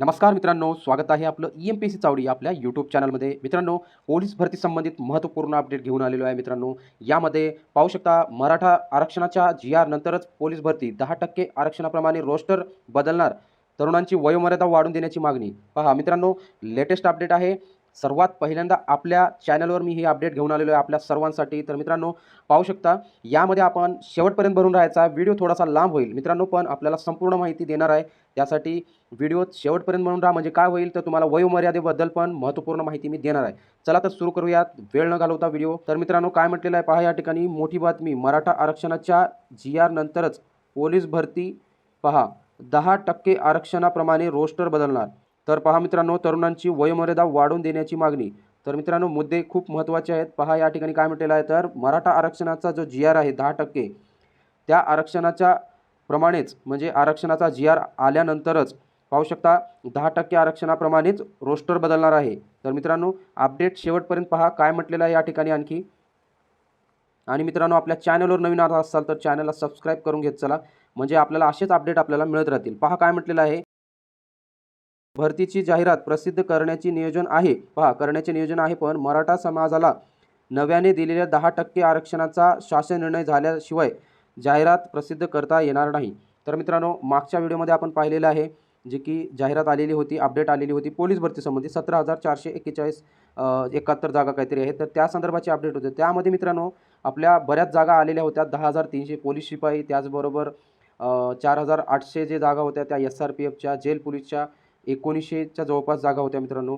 नमस्कार मित्रांनो स्वागत आहे आपलं E M P C Chavadi आपल्या यूट्यूब चॅनलमध्ये मित्रांनो पोलीस भरती संबंधित महत्त्वपूर्ण अपडेट घेऊन आलेलो आहे मित्रांनो. यामध्ये पाहू शकता मराठा आरक्षणाच्या जी आर नंतरच पोलीस भरती. दहा टक्के आरक्षणाप्रमाणे रोस्टर बदलणार. तरुणांची वयोमर्यादा वाढून देण्याची मागणी. पहा मित्रांनो लेटेस्ट अपडेट आहे. सर्वात पहिल्यांदा आपल्या चॅनलवर मी ही अपडेट घेऊन आलेलो आहे आपल्या सर्वांसाठी. तर मित्रांनो पाहू शकता यामध्ये आपण शेवटपर्यंत भरून राहायचा. व्हिडिओ थोडासा लांब होईल. मित्रांनो पण आपल्याला संपूर्ण माहिती देणार आहे. त्यासाठी व्हिडिओ शेवटपर्यंत म्हणून राहा म्हणजे काय होईल तर तुम्हाला वयोमर्यादेबद्दल पण महत्त्वपूर्ण माहिती मी देणार आहे. चला तर सुरू करूयात. वेळ न घालवता व्हिडिओ तर मित्रांनो काय म्हटलेलं आहे? पहा या ठिकाणी मोठी बातमी. मराठा आरक्षणाच्या जी आर नंतरच पोलीस भरती. पहा दहा टक्के आरक्षणाप्रमाणे रोस्टर बदलणार. तर पहा मित्रांनो तरुणांची वयोमर्यादा वाढवून देण्याची मागणी. तर मित्रांनो मुद्दे खूप महत्त्वाचे आहेत. पहा या ठिकाणी काय म्हटलेलं आहे तर मराठा आरक्षणाचा जो जी आर आहे दहा टक्के त्या आरक्षणाच्या प्रमाणेच म्हणजे आरक्षणाचा जी आर आल्यानंतरच पाहू शकता दहा टक्के आरक्षणाप्रमाणेच रोस्टर बदलणार आहे. तर मित्रांनो अपडेट शेवटपर्यंत पहा काय म्हटलेलं आहे या ठिकाणी आणखी. आणि मित्रांनो आपल्या चॅनलवर नवीन आला असाल तर चॅनलला सबस्क्राईब करून घेत चला. म्हणजे आपल्याला असेच अपडेट आपल्याला मिळत राहतील. पहा काय म्हटलेलं आहे. भरतीची जाहिरात प्रसिद्ध करण्याचे नियोजन आहे. पहा करण्याचे नियोजन आहे पण मराठा समाजाला नव्याने दिलेल्या दहा टक्के आरक्षणाचा शासन निर्णय झाल्याशिवाय जाहिरात प्रसिद्ध करता येणार नाही. तर मित्रांनो मागच्या व्हिडिओमध्ये आपण पाहिलेलं आहे जे की जाहिरात आलेली होती अपडेट आलेली होती पोलीस भरतीसंबंधी सतरा हजार चारशे एक्केचाळीस एकाहत्तर जागा काहीतरी आहेत. तर त्या संदर्भाचे अपडेट होते. त्यामध्ये मित्रांनो आपल्या बऱ्याच जागा आलेल्या होत्या दहा हजार तीनशे पोलीस शिपाई त्याचबरोबर चार हजार आठशे जे जागा होत्या त्या एस आर पी एफच्या जेल पोलीसच्या एकोणीसशेच्या जवळपास जागा होत्या मित्रांनो.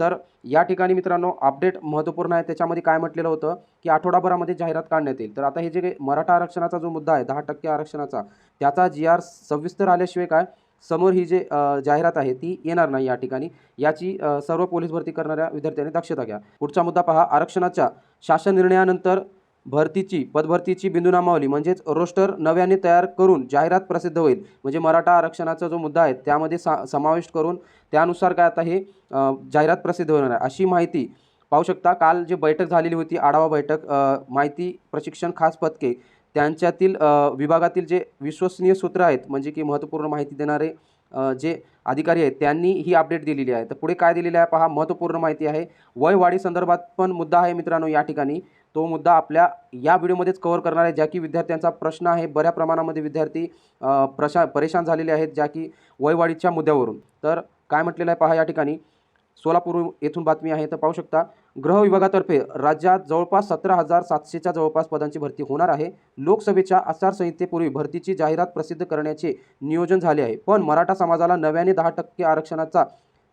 तर या ठिकाणी मित्रांनो अपडेट महत्त्वपूर्ण आहे. त्याच्यामध्ये काय म्हटलेलं होतं की आठवडाभरामध्ये जाहिरात काढण्यात येईल. तर आता हे जे काही मराठा आरक्षणाचा जो मुद्दा आहे दहा टक्के आरक्षणाचा त्याचा जी आर सविस्तर आल्याशिवाय काय? समोर ही जे जाहिरात आहे ती येणार नाही या ठिकाणी. याची सर्व पोलीस भरती करणाऱ्या विद्यार्थ्यांनी दक्षता घ्या. पुढचा मुद्दा पहा. आरक्षणाच्या शासन निर्णयानंतर भरतीची पदभरतीची बिंदूनामावली म्हणजेच रोस्टर नव्याने तयार करून जाहिरात प्रसिद्ध होईल. म्हणजे मराठा आरक्षणाचा जो मुद्दा आहे त्यामध्ये सा समाविष्ट करून त्यानुसार काय आता हे जाहिरात प्रसिद्ध होणार आहे. अशी माहिती पाहू शकता. काल जे बैठक झालेली होती आढावा बैठक माहिती प्रशिक्षण खास पथके त्यांच्यातील विभागातील जे विश्वसनीय सूत्र आहेत म्हणजे की महत्त्वपूर्ण माहिती देणारे जे अधिकारी आहेत त्यांनी ही अपडेट दिलेली आहे. तर पुढे काय दिलेलं आहे पहा महत्त्वपूर्ण माहिती आहे. वयवाढी संदर्भात पण मुद्दा आहे मित्रांनो या ठिकाणी. तो मुद्दा आपल्या या व्हिडिओमध्येच कव्हर करणार आहे ज्या की विद्यार्थ्यांचा प्रश्न आहे. बऱ्या प्रमाणामध्ये विद्यार्थी प्रशा परेशान झालेले आहेत ज्या की वयवाढीच्या मुद्द्यावरून. तर काय म्हटलेलं आहे पहा या ठिकाणी. सोलापूर येथून बातमी आहे. तर पाहू शकता गृह विभागातर्फे राज्यात जवळपास सतरा हजार सातशेच्या जवळपास पदांची भरती होणार आहे. लोकसभेच्या आचारसंहितेपूर्वी भरतीची जाहिरात प्रसिद्ध करण्याचे नियोजन झाले आहे. पण मराठा समाजाला नव्याने दहा टक्के आरक्षणाचा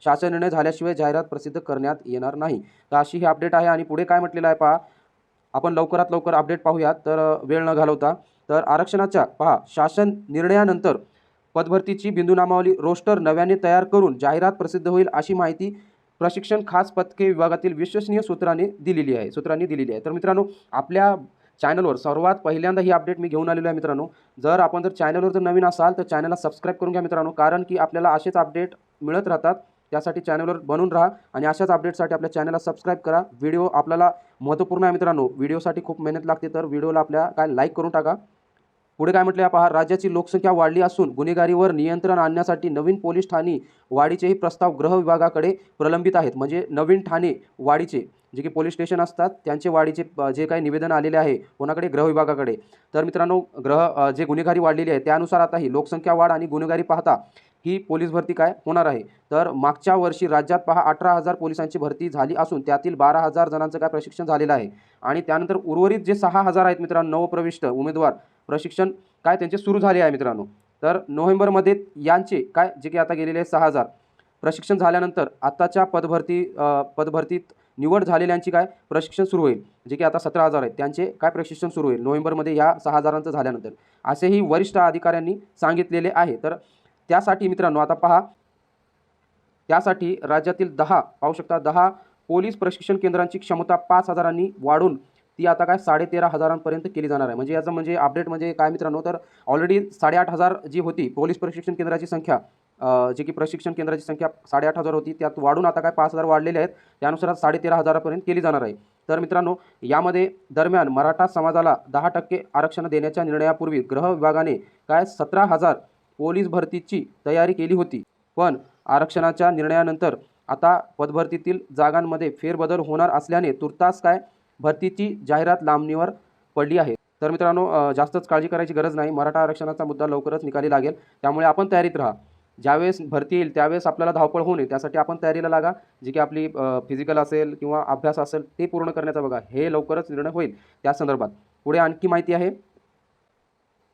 शासन निर्णय झाल्याशिवाय जाहिरात प्रसिद्ध करण्यात येणार नाही. तर अशी ही अपडेट आहे. आणि पुढे काय म्हटलेलं आहे पहा आपण लवकरात लवकर अपडेट पाहूयात. तर वेळ न घालवता तर आरक्षणाच्या पहा शासन निर्णयानंतर पदभरतीची बिंदूनामावली रोस्टर नव्याने तयार करून जाहिरात प्रसिद्ध होईल अशी माहिती प्रशिक्षण खास पथके विभागातील विश्वसनीय सूत्राने दिलेली आहे सूत्रांनी दिलेली आहे. तर मित्रांनो आपल्या चॅनलवर सर्वात पहिल्यांदा ही अपडेट मी घेऊन आलेलो आहे मित्रांनो. जर आपण जर चॅनलवर जर नवीन असाल तर चॅनलला सबस्क्राईब करून घ्या मित्रांनो कारण की आपल्याला असेच अपडेट मिळत राहतात. त्यासाठी चॅनलवर बनून राहा आणि अशाच अपडेटसाठी आपल्या चॅनलला सबस्क्राईब करा. व्हिडिओ आपल्याला महत्त्वपूर्ण आहे मित्रांनो. व्हिडिओसाठी खूप मेहनत लागते तर व्हिडिओला आपल्या काय लाईक करून टाका. पुढे काय म्हटलं पहा राज्याची लोकसंख्या वाढली असून गुन्हेगारीवर नियंत्रण आणण्यासाठी नवीन पोलीस ठाणी वाढीचेही प्रस्ताव गृह विभागाकडे प्रलंबित आहेत. म्हणजे नवीन ठाणे वाढीचे जे की पोलीस स्टेशन असतात त्यांचे वाढीचे जे काही निवेदन आलेले आहे कोणाकडे? गृह विभागाकडे. तर मित्रांनो ग्रह जे गुन्हेगारी वाढलेली आहे त्यानुसार आता ही लोकसंख्या वाढ आणि गुन्हेगारी पाहता ही पोलीस भरती काय होणार आहे? तर मागच्या वर्षी राज्यात पहा अठरा हजार पोलिसांची भरती झाली असून त्यातील बारा हजार जणांचं काय प्रशिक्षण झालेलं आहे. आणि त्यानंतर उर्वरित जे सहा हजार आहेत मित्रांनो नवप्रविष्ट उमेदवार प्रशिक्षण काय त्यांचे सुरू झाले आहे मित्रांनो. तर नोव्हेंबरमध्ये यांचे काय जे की आता गेलेले आहे सहा हजार प्रशिक्षण झाल्यानंतर आत्ताच्या पदभरती पदभरतीत निवड झालेल्यांची काय प्रशिक्षण सुरू होईल. जे की आता सतरा हजार आहेत त्यांचे काय प्रशिक्षण सुरू होईल नोव्हेंबरमध्ये या सहा हजारांचं झाल्यानंतर. असेही वरिष्ठ अधिकाऱ्यांनी सांगितलेले आहे. तर त्यासाठी मित्रांनो आता पहा. त्यासाठी राज्यातील दहा पाहू शकता दहा पोलीस प्रशिक्षण केंद्रांची क्षमता पाच हजारांनी वाढून ती आता काय साडेतेरा हजारांपर्यंत केली जाणार आहे. म्हणजे याचं म्हणजे अपडेट म्हणजे काय मित्रांनो तर ऑलरेडी साडेआठ हजार जी होती पोलीस प्रशिक्षण केंद्राची संख्या जे की प्रशिक्षण केंद्राची संख्या साडेआठ हजार होती त्यात वाढून आता काय पाच हजार वाढलेले आहेत. त्यानुसार साडेतेरा हजारापर्यंत केली जाणार आहे. तर मित्रांनो यामध्ये दरम्यान मराठा समाजाला दहा टक्के आरक्षण देण्याच्या निर्णयापूर्वी गृह विभागाने काय सतरा हजार पोलीस भरतीची तयारी केली होती. पण आरक्षणाच्या निर्णयानंतर आता पदभरतीतील जागांमध्ये फेरबदल होणार असल्याने तुर्तास काय भरतीची जाहिरात लांबणीवर पडली आहे. तर मित्रांनो जास्तच काळजी करायची गरज नाही. मराठा आरक्षणाचा मुद्दा लवकरच निकाली लागेल. त्यामुळे आपण तयारीत राहा. ज्यावेळेस भरती येईल त्यावेळेस आपल्याला धावपळ होऊ नये. त्यासाठी आपण तयारीला लागा. जी की आपली फिजिकल असेल किंवा अभ्यास असेल ते पूर्ण करण्याचा बघा. हे लवकरच निर्णय होईल त्या संदर्भात. पुढे आणखी माहिती आहे.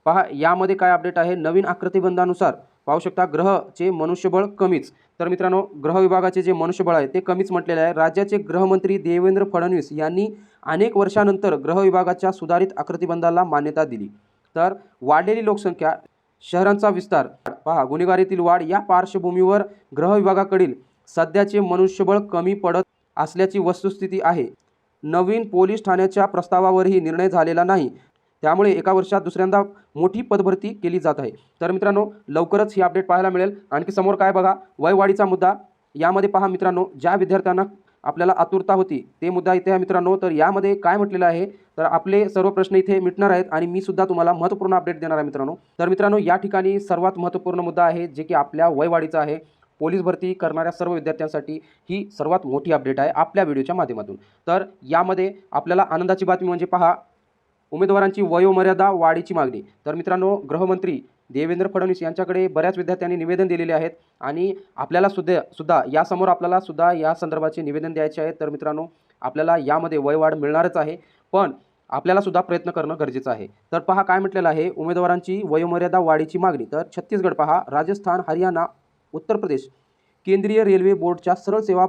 पहा यामध्ये काय अपडेट आहे? नवीन आकृतिबंधानुसार पाहू शकता ग्रहचे मनुष्यबळ कमीच. तर मित्रांनो ग्रह विभागाचे जे मनुष्यबळ आहे ते कमीच म्हटलेले आहे. राज्याचे गृहमंत्री देवेंद्र फडणवीस यांनी अनेक वर्षानंतर ग्रह विभागाच्या सुधारित आकृतिबंधाला मान्यता दिली. तर वाढलेली लोकसंख्या शहरांचा विस्तार पहा गुन्हेगारीतील वाढ या पार्श्वभूमीवर गृह विभागाकडील सध्याचे मनुष्यबळ कमी पडत असल्याची वस्तुस्थिती आहे. नवीन पोलीस ठाण्याच्या प्रस्तावावरही निर्णय झालेला नाही. त्यामुळे एका वर्षात दुसऱ्यांदा मोठी पदभरती केली जात आहे. तर मित्रांनो लवकरच ही अपडेट पाहायला मिळेल. आणखी समोर काय बघा? वयवाढीचा मुद्दा. यामध्ये पहा मित्रांनो ज्या विद्यार्थ्यांना आपल्याला आतुरता होती. ते मुद्दा इथे आहे मित्रांनो तर यामध्ये काय म्हटलेलं आहे? तर आपले सर्व प्रश्न इथे मिटणार आहेत आणि मी सुद्धा तुम्हाला महत्त्वपूर्ण अपडेट देणार आहे मित्रांनो. तर मित्रांनो या ठिकाणी सर्वात महत्त्वपूर्ण मुद्दा आहे जे की आपल्या वयवाढीचा आहे. पोलीस भरती करणाऱ्या सर्व विद्यार्थ्यांसाठी ही सर्वात मोठी अपडेट आहे आपल्या व्हिडिओच्या माध्यमातून. तर यामध्ये आपल्याला आनंदाची बातमी म्हणजे पहा उमेदवारांची वयोमर्यादा वाढीची मागणी. तर मित्रांनो गृहमंत्री देवेंद्र फडणवीस यांच्याकडे बऱ्याच विद्यार्थ्यांनी निवेदन दिलेले आहेत आणि आपल्याला सुद्धा सुद्धा यासमोर आपल्याला सुद्धा या संदर्भाचे निवेदन द्यायचे आहे. तर मित्रांनो आपल्याला यामध्ये वयवाढ मिळणारच आहे पण आपल्याला सुद्धा प्रयत्न करणं गरजेचं आहे. तर पहा काय म्हटलेलं आहे उमेदवारांची वयोमर्यादा वाढीची मागणी. तर छत्तीसगड पहा राजस्थान हरियाणा उत्तर प्रदेश केंद्रीय रेल्वे बोर्डच्या सरळ सेवा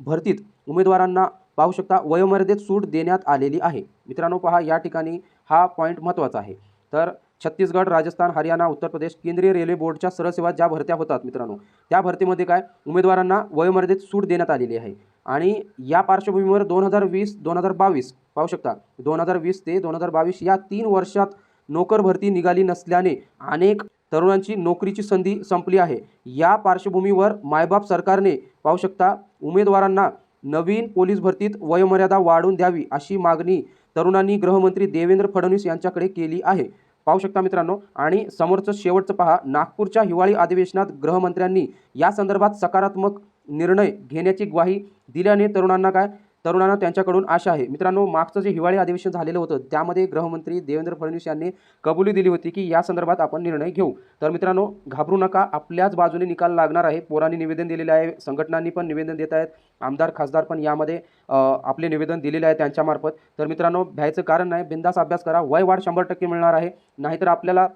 भरतीत उमेदवारांना पाहू शकता वयोमर्यादेत सूट देण्यात आलेली आहे. मित्रांनो पहा या ठिकाणी हा पॉईंट महत्त्वाचा आहे. तर छत्तीसगड राजस्थान हरियाणा उत्तर प्रदेश केंद्रीय रेल्वे बोर्डच्या सरसेवा ज्या भरत्या होतात मित्रांनो त्या भरतीमध्ये काय उमेदवारांना वयोमर्यादेत सूट देण्यात आलेली आहे. आणि या पार्श्वभूमीवर दोन हजार वीस दोन हजार बावीस पाहू शकता दोन हजार वीस ते दोन हजार बावीस या तीन वर्षात नोकर भरती निघाली नसल्याने अनेक तरुणांची नोकरीची संधी संपली आहे. या पार्श्वभूमीवर मायबाप सरकारने पाहू शकता उमेदवारांना नवीन पोलीस भरतीत वयोमर्यादा वाढवून द्यावी अशी मागणी तरुणांनी गृहमंत्री देवेंद्र फडणवीस यांच्याकडे केली आहे. पाहू शकता मित्रांनो. आणि समोरचं शेवटचं पहा. नागपूरच्या हिवाळी अधिवेशनात गृहमंत्र्यांनी या संदर्भात सकारात्मक निर्णय घेण्याची ग्वाही दिल्याने तरुणांना काय? तरुणांना त्यांच्याकडून आशा आहे. मित्रांनो मागचं जे हिवाळी अधिवेशन झालेलं होतं त्यामध्ये गृहमंत्री देवेंद्र फडणवीस यांनी कबुली दिली होती की या संदर्भात आपण निर्णय घेऊ. तर मित्रांनो घाबरू नका आपल्याच बाजूने निकाल लागणार आहे. पोरांनी निवेदन दिलेले आहे संघटनांनी पण निवेदन देत आहेत आमदार खासदार पण यामध्ये आपले निवेदन दिलेले आहे त्यांच्यामार्फत. तर मित्रांनो भ्यायचं कारण नाही बिंदास अभ्यास करा. वय वाढ शंभर टक्के मिळणार आहे. नाहीतर आपल्याला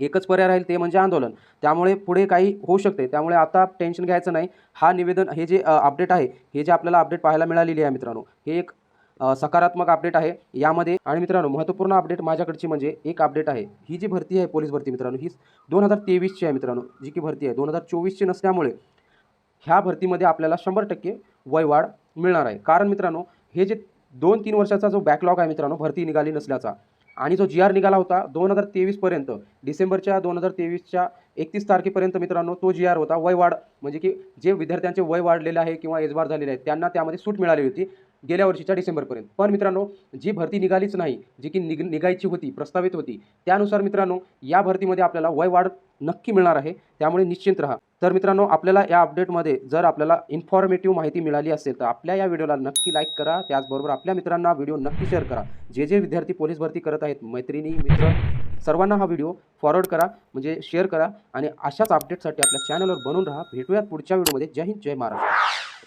एकच पर्याय राहील ते म्हणजे आंदोलन. त्यामुळे पुढे काही होऊ शकते. त्यामुळे आता टेन्शन घ्यायचं नाही. हा निवेदन हे जे अपडेट आहे हे जे आपल्याला अपडेट पाहायला मिळालेली आहे मित्रांनो हे एक सकारात्मक अपडेट आहे. यामध्ये आणि मित्रांनो महत्त्वपूर्ण अपडेट माझ्याकडची म्हणजे एक अपडेट आहे. ही जी भरती आहे पोलीस भरती मित्रांनो ही दोन हजार तेवीसची आहे मित्रांनो जी की भरती आहे. दोन हजार चोवीसची नसल्यामुळे ह्या भरतीमध्ये आपल्याला शंभर टक्के वयवाढ मिळणार आहे. कारण मित्रांनो हे जे दोन तीन वर्षाचा जो बॅकलॉग आहे मित्रांनो भरती निघाली नसल्याचा आणि जो जी आर निघाला होता दोन हजार तेवीसपर्यंत डिसेंबरच्या दोन हजार तेवीसच्या एकतीस तारखेपर्यंत मित्रांनो तो जी आर होता. वय वाढ म्हणजे की जे विद्यार्थ्यांचे वय वाढलेले आहे किंवा एजबार झालेले आहेत त्यांना त्यामध्ये सूट मिळाली होती गेल्या वर्षीच्या डिसेंबरपर्यंत. पण मित्रांनो जी भरती निघालीच नाही जी की निग निघायची होती प्रस्तावित होती त्यानुसार मित्रांनो या भरतीमध्ये आपल्याला वय वाढ नक्की मिळणार आहे. त्यामुळे निश्चिंत राहा. तर मित्रांनो आपल्याला या अपडेटमध्ये जर आपल्याला इन्फॉर्मेटिव्ह माहिती मिळाली असेल तर आपल्या या व्हिडिओला नक्की लाईक करा. त्याचबरोबर आपल्या मित्रांना व्हिडिओ नक्की शेअर करा. जे जे विद्यार्थी पोलीस भरती करत आहेत मैत्रिणी मित्र सर्वांना हा व्हिडिओ फॉरवर्ड करा म्हणजे शेअर करा. आणि अशाच अपडेटसाठी आपल्या चॅनलवर बनून राहा. भेटूयात पुढच्या व्हिडिओमध्ये जय हिंद जय महाराष्ट्र.